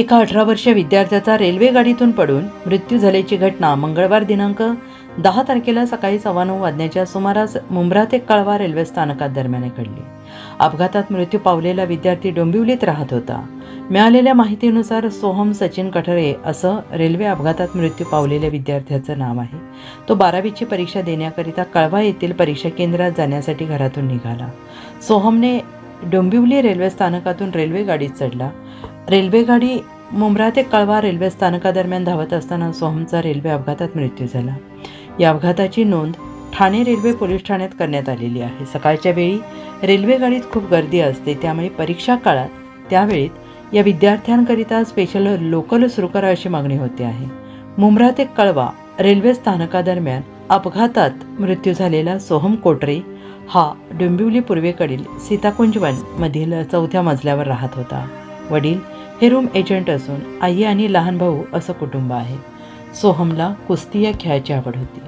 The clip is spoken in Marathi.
एका अठरा वर्षीय विद्यार्थ्याचा रेल्वे गाडीतून पडून मृत्यू झाल्याची घटना मंगळवार दिनांक दहा तारखेला सकाळी सव्वा नऊ वाजण्याच्या सुमारास मुंब्रा ते कळवा रेल्वे स्थानकात दरम्यान घडली. अपघातात मृत्यू पावलेला विद्यार्थी डोंबिवलीत राहत होता. मिळालेल्या माहितीनुसार सोहम सचिन कठरे असं रेल्वे अपघातात मृत्यू पावलेल्या विद्यार्थ्याचं नाव आहे. तो बारावीची परीक्षा देण्याकरिता कळवा येथील परीक्षा केंद्रात जाण्यासाठी घरातून निघाला. सोहमने डोंबिवली रेल्वे स्थानकातून रेल्वे गाडीत चढला. रेल्वेगाडी मुंब्रा ते कळवा रेल्वे स्थानकादरम्यान धावत असताना सोहमचा रेल्वे अपघातात मृत्यू झाला. या अपघाताची नोंद ठाणे रेल्वे पोलीस ठाण्यात करण्यात आलेली आहे. सकाळच्या वेळी रेल्वे गाडीत खूप गर्दी असते त्यामुळे परीक्षा काळात त्यावेळीत या विद्यार्थ्यांकरिता स्पेशल लोकल सुरू करा अशी मागणी होते आहे. मुंब्रा ते कळवा रेल्वे स्थानकादरम्यान अपघातात मृत्यू झालेला सोहम कोटरे हा डोंबिवली पूर्वेकडील सीताकुंजवन मधील चौथ्या मजल्यावर राहत होता. वडील हे रूम एजंट असून आई आणि लहान भाऊ असं कुटुंब आहे. सोहमला कुस्ती या खेळाची आवड होती.